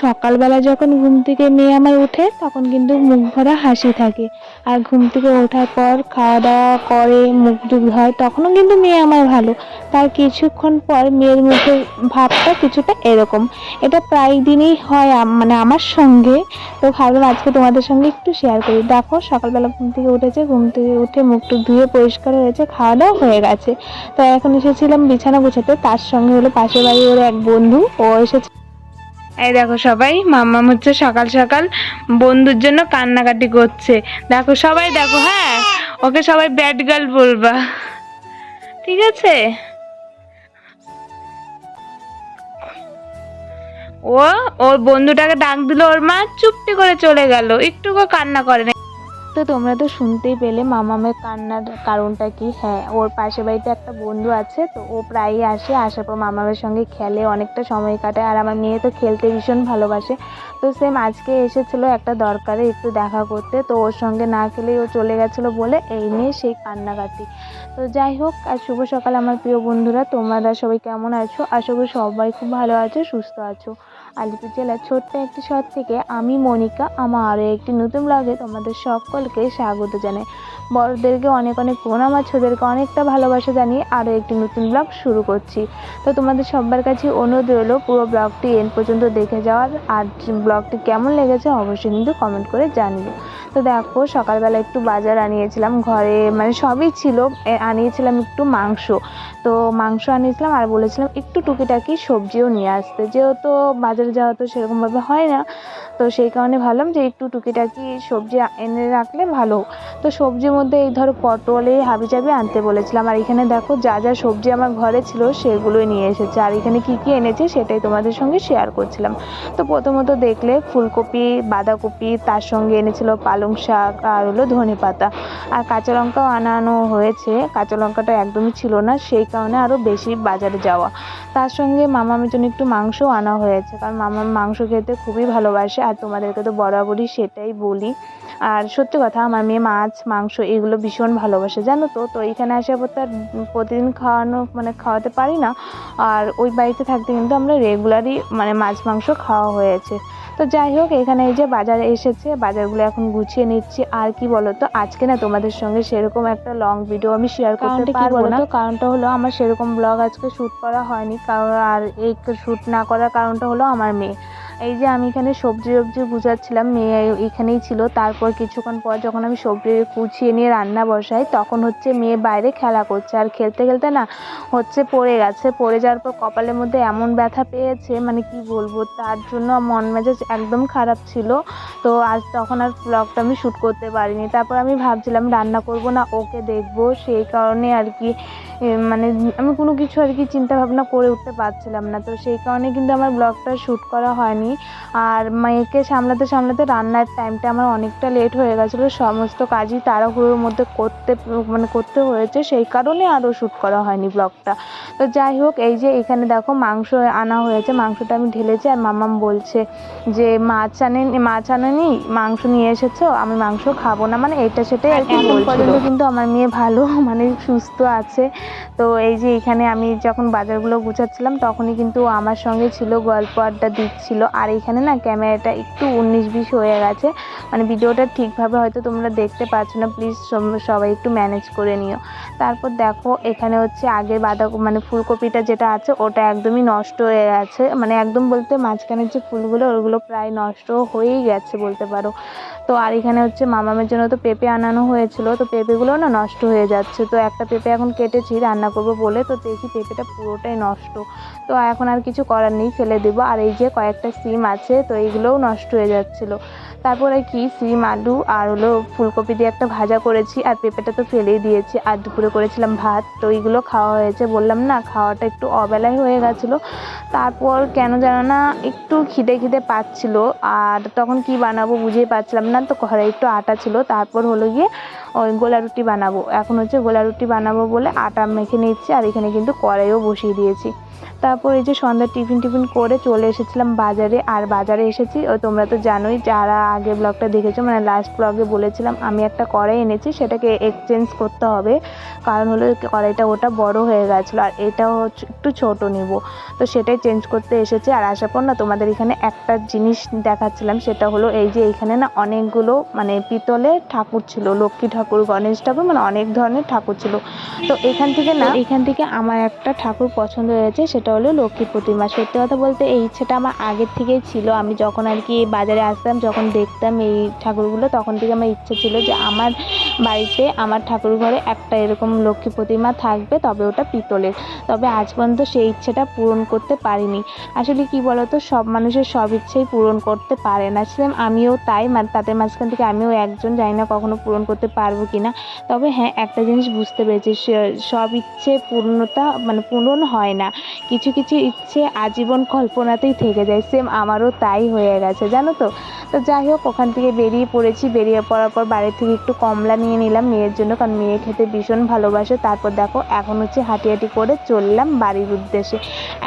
সকালবেলা যখন ঘুম থেকে মেয়ে আমার উঠে তখন কিন্তু মুখ ভরা হাসি থাকে। আর ঘুম থেকে ওঠার পর খাওয়া দাওয়া করে, মুখ টুখ ধয় তখনও কিন্তু মেয়ে আমার ভালো। তার কিছুক্ষণ পর মেয়ের মুখের ভাবটা কিছুটা এরকম। এটা প্রায় দিনই হয় মানে আমার সঙ্গে। তো ভাবলাম আজকে তোমাদের সঙ্গে একটু শেয়ার করি। দেখো, সকালবেলা ঘুম থেকে উঠেছে, ঘুম থেকে উঠে মুখ টুক ধুয়ে পরিষ্কার হয়েছে, খাওয়া দাওয়া হয়ে গেছে। তো এখন এসেছিলাম বিছানা গুছাতে। তার সঙ্গে হলো পাশের বাড়ির ওর এক বন্ধু, ও এসেছে। এই দেখো সবাই, মাম্মাম হচ্ছে সকাল সকাল বন্ধুর জন্য কান্নাকাটি করছে। দেখো সবাই, দেখো হ্যাঁ ওকে সবাই ব্যাড গার্ল বলবা। ঠিক আছে? ও, ওর বন্ধুটাকে ডাক দিল, ওর মা চুপটি করে চলে গেল, একটুকু কান্না করে না তো তোমরা তো শুনতেই পেলে মামামের কান্নার কারণটা কি? হ্যাঁ ওর পাশের বাড়িতে একটা বন্ধু আছে, তো ও প্রায়ই আসে, আসার পর মামামের সঙ্গে খেলে, অনেকটা সময় কাটায়। আর আমার মেয়ে তো খেলতে ভীষণ ভালোবাসে। তো সেম আজকে এসেছিল একটা দরকারে একটু দেখা করতে, তো ওর সঙ্গে না খেলেই ও চলে গেছিল বলে এই নিয়ে সেই কান্নাকাটি। তো যাই হোক, আর শুভ সকাল আমার প্রিয় বন্ধুরা, তোমরা সবাই কেমন আছো? আশা করি সবাই খুব ভালো আছো, সুস্থ আছো। আলিপুর জেলার ছোট্ট একটি শহর থেকে আমি মনিকা, আমার আরও একটি নতুন ব্লগে তোমাদের সকলকে স্বাগত জানাই। বড়দেরকে অনেক অনেক প্রণাম, আর ছোটদেরকে অনেকটা ভালোবাসা জানিয়ে আরও একটি নতুন ব্লগ শুরু করছি। তো তোমাদের সবার কাছে অনুরোধ রইল, পুরো ব্লগটি এন পর্যন্ত দেখে যাওয়ার, আর ব্লগটি কেমন লেগেছে অবশ্যই কিন্তু কমেন্ট করে জানিও। তো দেখো, সকালবেলা একটু বাজার আনিয়েছিলাম, ঘরে মানে সবই ছিল আনিয়েছিলাম একটু মাংস। তো মাংস আনিয়েছিলাম আর বলেছিলাম একটু টুকিটাকি সবজিও নিয়ে আসতে। যেহেতু বাজারে যাওয়া তো সেরকমভাবে হয় না। তো সেই কারণে ভাবলাম যে একটু টুকিটাকি সবজি এনে রাখলে ভালো। তো সবজির মধ্যে এই ধরো পটল এই হাবিজাবি আনতে বলেছিলাম। আর এখানে দেখো যা যা সবজি আমার ঘরে ছিল সেগুলোই নিয়ে এসেছে। আর এখানে কি কি এনেছে সেটাই তোমাদের সঙ্গে শেয়ার করছিলাম। তো প্রথমত দেখলে ফুলকপি, বাঁধাকপি, তার সঙ্গে এনেছিল পালং শাক, আর হলো ধনে পাতা। আর কাঁচা লঙ্কাও আনানো হয়েছে। কাঁচা লঙ্কাটা একদমই ছিল না, সেই কারণে আরও বেশি বাজারে যাওয়া। তার সঙ্গে মামামের জন্য একটু মাংসও আনা হয়েছে। কারণ মামা মাংস খেতে খুবই ভালোবাসে। আর তোমাদেরকে তো বরাবরই সেটাই বলি। আর সত্যি কথা আমার মেয়ে মাছ মাংস এগুলো ভীষণ ভালোবাসে জানো তো? তো এখানে আসার পর প্রতিদিন খাওয়ানো মানে খাওয়াতে পারি না। আর ওই বাড়িতে থাকতে কিন্তু আমরা রেগুলারই মানে মাছ মাংস খাওয়া হয়েছে। তো যাই হোক এখানে এই যে বাজারে এসেছে বাজারগুলো এখন গুছিয়ে নিচ্ছি। আর কি বলতো আজকে না তোমাদের সঙ্গে সেরকম একটা লং ভিডিও আমি শেয়ার করতে পারব না। কারণটা হলো আমার সেরকম ব্লগ আজকে শ্যুট করা হয়নি। কারণ আর এই শ্যুট না করার কারণটা হলো আমার মেয়ে। এই যে আমি এখানে সবজি টবজি গুছাচ্ছিলাম মেয়ে এখানেই ছিল। তারপর কিছুক্ষণ পর যখন আমি সবজি কুচিয়ে নিয়ে রান্না বসাই, তখন হচ্ছে মেয়ে বাইরে খেলা করছে। আর খেলতে খেলতে না হচ্ছে পড়ে গেছে। পড়ে যাওয়ার পর কপালের মধ্যে এমন ব্যথা পেয়েছে মানে কি বলব, তার জন্য মন মেজাজ একদম খারাপ ছিল। তো আজ তখন আর ব্লগটা আমি শ্যুট করতে পারিনি। তারপর আমি ভাবছিলাম, রান্না করব না, ওকে দেখব। সেই কারণে আর কি মানে আমি কোনো কিছু আর কি চিন্তা ভাবনা করে উঠতে পারছিলাম না। তো সেই কারণে কিন্তু আমার ব্লগটা শ্যুট করা হয়নি। আর মেয়েকে সামলাতে সামলাতে রান্নার টাইমটা আমার অনেকটা লেট হয়ে গেছিল। সমস্ত কাজই তাড়াহুড়োর মধ্যে করতে মানে করতে হয়েছে। সেই কারণে আরও শ্যুট করা হয়নি ব্লগটা তো যাই হোক এই যে এখানে দেখো মাংস আনা হয়েছে। মাংসটা আমি ঢেলেছি আর মামাম বলছে যে মাছ আনেন মাছ আনেনি মাংস নিয়ে এসেছ আমি মাংস খাব না। মানে এটা সেটাই আর কি এখন পর্যন্ত কিন্তু আমার মেয়ে ভালো মানে সুস্থ আছে। তো এই যে এখানে আমি যখন বাজারগুলো গুছাচ্ছিলাম তখনই কিন্তু আমার সঙ্গে ছিল গল্প আড্ডা দিচ্ছিল। আর এখানে না ক্যামেরাটা একটু উনিশ বিশ হয়ে গেছে। মানে ভিডিওটা ঠিকভাবে হয়তো তোমরা দেখতে পাচ্ছ না প্লিজ সবাই একটু ম্যানেজ করে নিও। তারপর দেখো, এখানে হচ্ছে আগের বাঁধা মানে ফুলকপিটা যেটা আছে, ওটা একদমই নষ্ট হয়ে গেছে। মানে একদম বলতে মাঝখানের যে ফুলগুলো, ওগুলো প্রায় নষ্ট হয়েই গেছে বলতে পারো। তো আর এখানে হচ্ছে মামামের জন্য তো পেঁপে আনানো হয়েছিল, তো পেঁপেগুলো না নষ্ট হয়ে যাচ্ছে। তো একটা পেঁপে এখন কেটেছি, রান্না করব বলে, তো দেখি পেঁপেটা পুরোটাই নষ্ট। তো এখন আর কিছু করার নেই, ফেলে দেবো। আর এই যে কয়েকটা সিম আছে, তো এইগুলোও নষ্ট হয়ে যাচ্ছিল। তারপরে কি সিম আলু আর হলো ফুলকপি দিয়ে একটা ভাজা করেছি আর পেঁপেটা তো ফেলেই দিয়েছি। আর দুপুরে করেছিলাম ভাত, তো এইগুলো খাওয়া হয়েছে। বললাম না, খাওয়াটা একটু অবেলায় হয়ে গেছিল। তারপর কেন যেন না, একটু খিদে খিদে পাচ্ছিলো। আর তখন কি বানাবো বুঝেই পাচ্ছিলাম না, তো ঘরে একটু আটা ছিল। তারপর হলো গিয়ে ওই গোলা রুটি বানাবো। এখন হচ্ছে গোলা রুটি বানাবো বলে আটা মেখে নিচ্ছি আর এখানে কিন্তু কড়াইও বসিয়ে দিয়েছি। তারপর এই যে সন্ধ্যা টিফিন টিফিন করে চলে এসেছিলাম বাজারে আর বাজারে এসেছি। ও তোমরা তো জানোই, যারা আগে ব্লগটা দেখেছ মানে লাস্ট ব্লগে বলেছিলাম, আমি একটা কড়াই এনেছি, সেটাকে এক্সচেঞ্জ করতে হবে। কারণ হলো কড়াইটা ওটা বড় হয়ে গেছিল আর হচ্ছে একটু ছোট নিব। তো সেটাই চেঞ্জ করতে এসেছি। আর আসার পর না তোমাদের এখানে একটা জিনিস দেখাচ্ছিলাম, সেটা হলো এই যে এখানে না অনেকগুলো মানে পিতলে ঠাকুর ছিল, লক্ষ্মী ঠাকুর গণেশ ঠাকুর মানে অনেক ধরনের ঠাকুর ছিল। তো এখান থেকে না এখান থেকে আমার একটা ঠাকুর পছন্দ হয়েছে, সেটা হলো লক্ষ্মী প্রতিমা। সত্যি কথা বলতে এই ইচ্ছেটা আমার আগের থেকেই ছিল। আমি যখন আর কি বাজারে আসতাম, যখন দেখতাম এই ঠাকুরগুলো, তখন থেকে আমার ইচ্ছে ছিল যে আমার বাড়িতে আমার ঠাকুর ঘরে একটা এরকম লক্ষ্মী প্রতিমা থাকবে, তবে ওটা পিতলের। তবে আজ পর্যন্ত সেই ইচ্ছেটা পূরণ করতে পারিনি। আসলে কি বলতো, সব মানুষের সব ইচ্ছেই পূরণ করতে পারে না। আমিও তাই মানে তাদের মাঝখান থেকে আমিও একজন, জানি না কখনো পূরণ করতে পারব কি না তবে হ্যাঁ একটা জিনিস বুঝতে পেরেছি সব ইচ্ছে পূর্ণতা মানে পূরণ হয় না। কিছু কিছু ইচ্ছে আজীবন কল্পনাতেই থেকে যায়। সেম আমারও তাই হয়ে গেছে, জানো তো? তো যাই হোক, ওখান থেকে বেরিয়ে পড়েছি। বেরিয়ে পড়ার পর বাড়ি থেকে একটু কমলা নিয়ে নিলাম মেয়ের জন্য, কারণ মেয়ে খেতে ভীষণ ভালোবাসে। তারপর দেখো, এখন হচ্ছে হাঁটি হাঁটি করে চললাম বাড়ির উদ্দেশ্যে।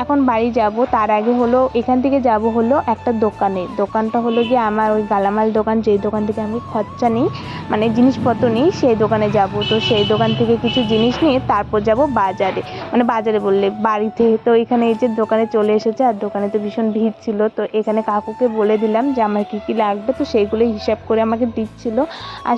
এখন বাড়ি যাব, তার আগে হলো, এখান থেকে যাব হলো একটা দোকানে। দোকানটা হলো গিয়ে আমার ওই গালামাল দোকান, যেই দোকান থেকে আমি খরচা নিই মানে জিনিসপত্র নিই, সেই দোকানে যাব। তো সেই দোকান থেকে কিছু জিনিস নিয়ে তারপর যাব বাজারে। মানে বাজারে বললে, বাড়িতে। তো এখানে এই যে দোকানে চলে এসেছে, আর দোকানে তো ভীষণ ভিড় ছিল। তো এখানে কাকুকে বলে দিলাম যে, আমার কী কী লাগবে? তো সেইগুলোই হিসাব করে আমাকে দিচ্ছিল। আর